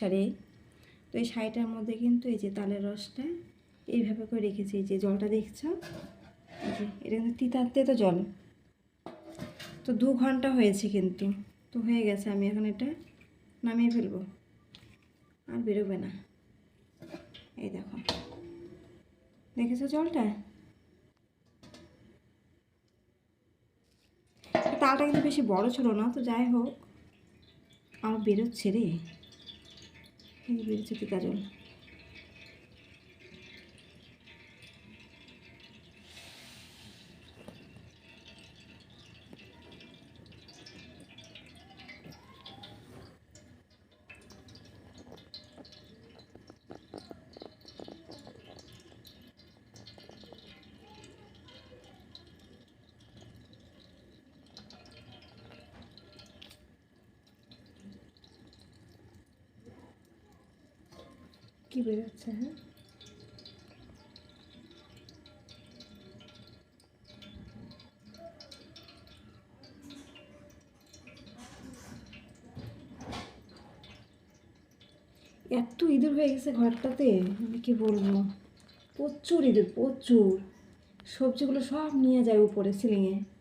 শাড়ি। তো এই শাড়িটার মধ্যে কিন্তু এই যে তালের রসটা এইভাবে করে রেখেছি যে জলটা দেখছ? এটা কিন্তু তিতাতে তো জল। তো দু ঘণ্টা হয়েছে কিন্তু, তো হয়ে গেছে, আমি এখন এটা নামিয়ে ফেলব। আর বেরোবে না। এই দেখো। দেখেছ জলটা? তালটা কিন্তু বেশি বড় ছিল না, তো যাই হোক, আমার বেরোচ্ছে রে। এই যে বেরোচ্ছে পিতা কি বেরোচ্ছে হ্যাঁ? এত ইঁদুর হয়ে গেছে ঘরটাতে, আমি কি বলব? প্রচুর ইঁদুর, প্রচুর। সবজিগুলো সব নিয়ে যায় উপরে, সিলিংয়ে।